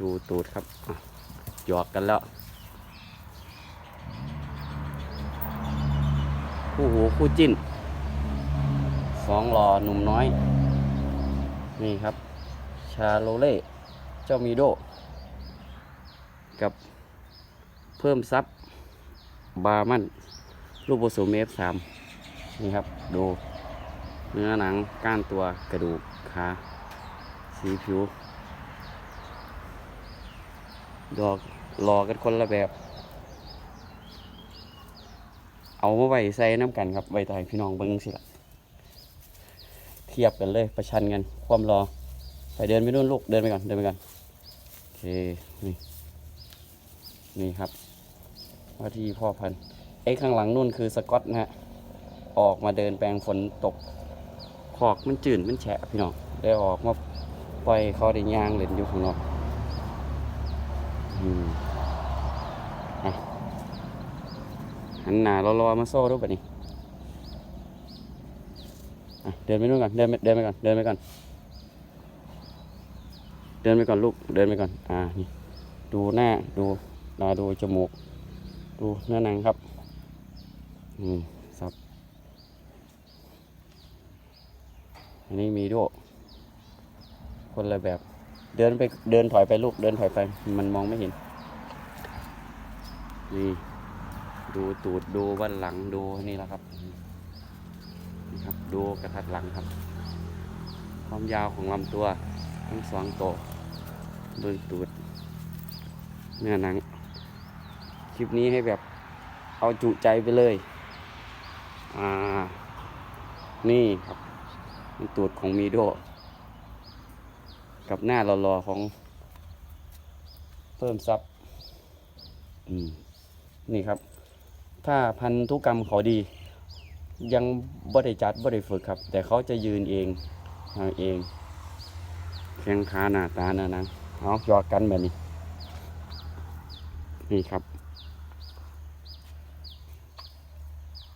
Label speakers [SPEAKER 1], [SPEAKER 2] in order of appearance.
[SPEAKER 1] ดูตูดครับหยอกกันแล้วคู่หูคู่จิ้นสองหล่อหนุ่มน้อย นี่ครับ ชาโลเล่ เจ้ามีโด กับเพิ่มซับบาร์มันลูกผสมเอฟสามนี่ครับ ดูเนื้อหนังก้านตัวกระดูกขาสีผิว ดอกรอกันคนละแบบ เอามาไว้ใส่น้ำกันครับไว้ต่อให้พี่น้องเบิ้งสิละเทียบกันเลยประชันกันความรอไปเดินไปนู่นลูกเดินไปก่อนเดินไปก่อนโอเคนี่นี่ครับว่าที่พ่อพันธุ์ไอ้ข้างหลังนู่นคือสกอตนะฮะออกมาเดินแปลงฝนตกขอกมันจืดมันแฉะพี่น้องได้ออกมาปล่อยเขาได้ย่างเล่นอยู่ข้างนอกอืมอะ หันหน้ารอๆมาโซ่ดูแบบนี้อ่เดินไปนู่นก่อนเดินไปเดินไปก่อนเดินไปก่อน เดินไปก่อนลูกเดินไปก่อนอ่านี่ดูหน้าดูตาดูจมูก ดูเนื้อหนังครับอืมครับอันนี้มีด้วยคนละแบบ เดินไปเดินถอยไปลูกเดินถอยไป มันมองไม่เห็น นี่ ดูตูดดูบันหลังดูนี่แหละครับนี่ครับ ดูกระทัดหลังครับ ความยาวของลำตัว ทั้งสองตัวเบิ่งตูดเนื้อหนัง คลิปนี้ให้แบบเอาจุใจไปเลย อ่า นี่ครับตูดของมีโด กับหน้ารอๆของ เพิ่มซับอืมนี่ครับ ถ้าพันธุกรรมเขาดี ยังบ่ได้จัดบ่ได้ฝึกครับ แต่เขาจะยืนเองทำเองแข้งขาหน้าตาหน้านังเอาหยอกกันแบบนี้ นี่ครับ